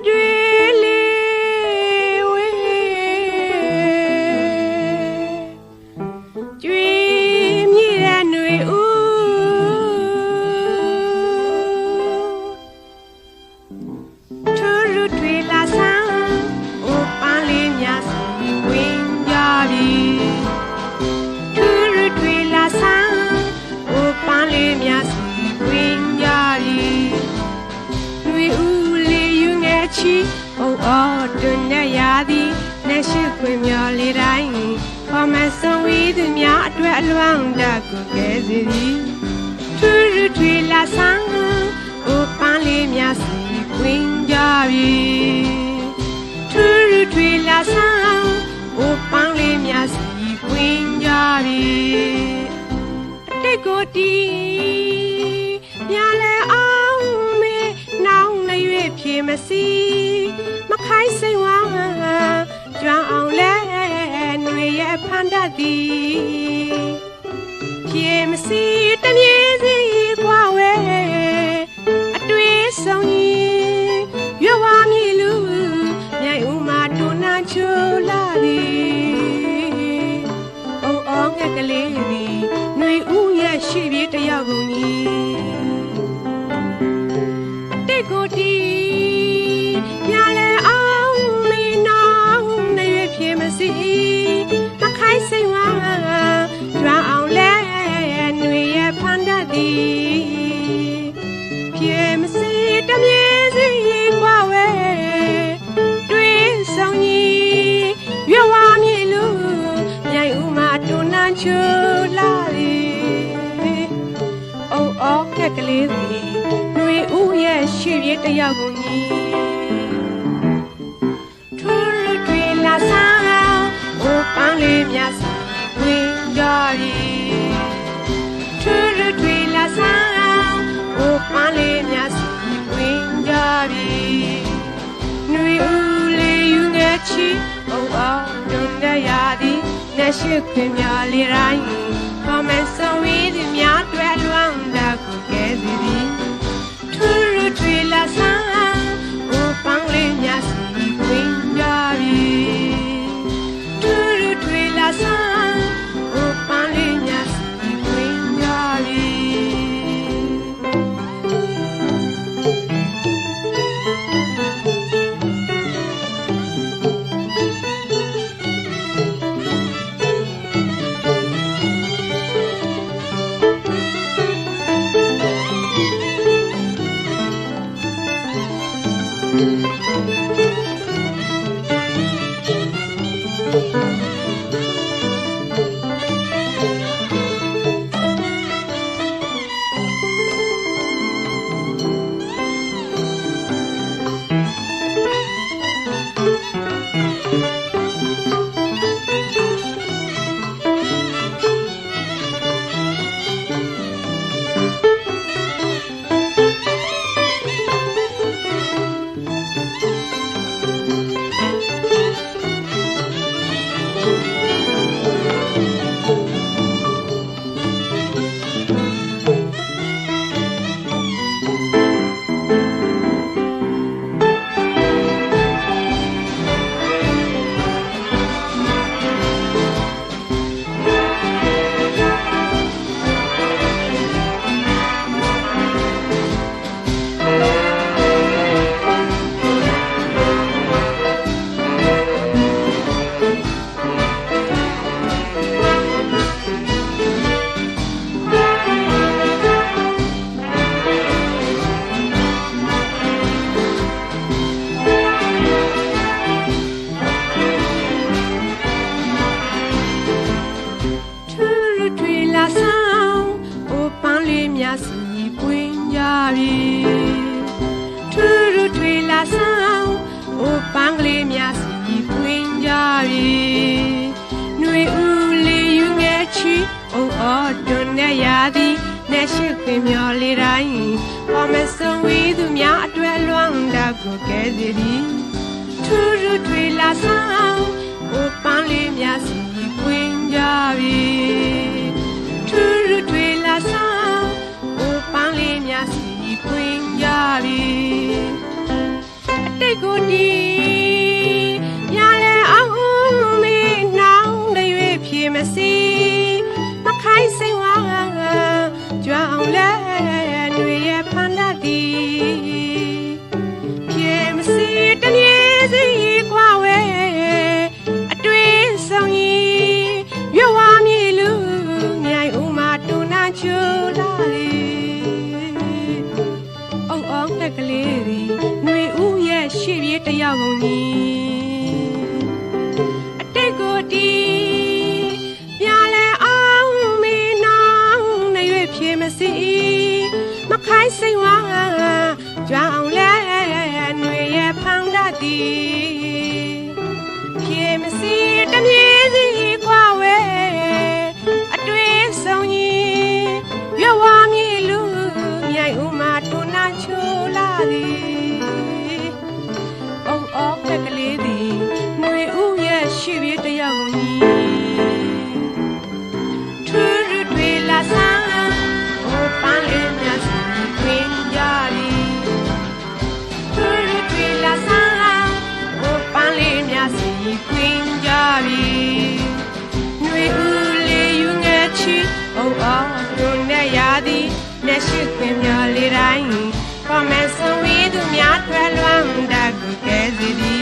Adrien တွင်နဲ့ရာသည်နဲ့ရှိခွင်မျောလေးတိုင်းပေါ်မဆုံးဝီးသူများအတွက်အလွမ်းတကူကဲစီသည်ထူးရထွေလာဆန်းအိုပန်းလေးများစီခွင်ကြပြီထူးရထွေလာဆန်းအိုပန်းလေးများစီခွင်ကြပြီအတိတ်ကိုတီးညာလဲအောင်မေနောင်လည်းရွေဖြေမစီမခိုင်းစိန်ဝါကြွ အောင်လဲຫນွေရဲ့ဖန်တတ်သည်ဖြေမစီတမြေစီ ရဲ့ရှိပြေတယောက်ကိုညီထူရတွေလာဆောင်အိုပန်းလေးများစီဝင်ကြပြီထူရတွေလာဆောင်အိုပန်းလေးများစီဝင်ကြပြီຫນွေဦးလေးယူငယ်ချီအိုးအော်တွန်းရရသည်နဲ့ရှိခွင်များလေးတိုင်းပေါ်မဆုံးဝေး ပြီထူရထွေလာဆောင်အိုပန်းကလေးများစီပွင့်ကြပြီຫນွေဦးလေးယူငယ်ချီအိုအော်တွန်းနဲ့ရာသည်နဲ့ရှိခွင်မျောလေးတိုင်းပေါ်မဆုံးဝေးသူများအတွက်လွမ်းတာကိုကဲစီသည်ထူရထွေလာဆောင် သည်အုံအောင်တက်ကလေးသည်ຫນွေဦးရဲ့ရှေ့ပြေးတယောက်ကုန်အတိတ်ကိုတီးပြန်လဲအောင်မေနောင်နေ၍ဖြေမစီမခိုင်းစိတ်ဝါ ပုတ်အောင်မြို့နဲ့ရာသီလက်ရှိခွင်များလေးတိုင်းပေါ်မဲ့ဆွေသူများထွက်လွမ်းတကူကဲစီသည်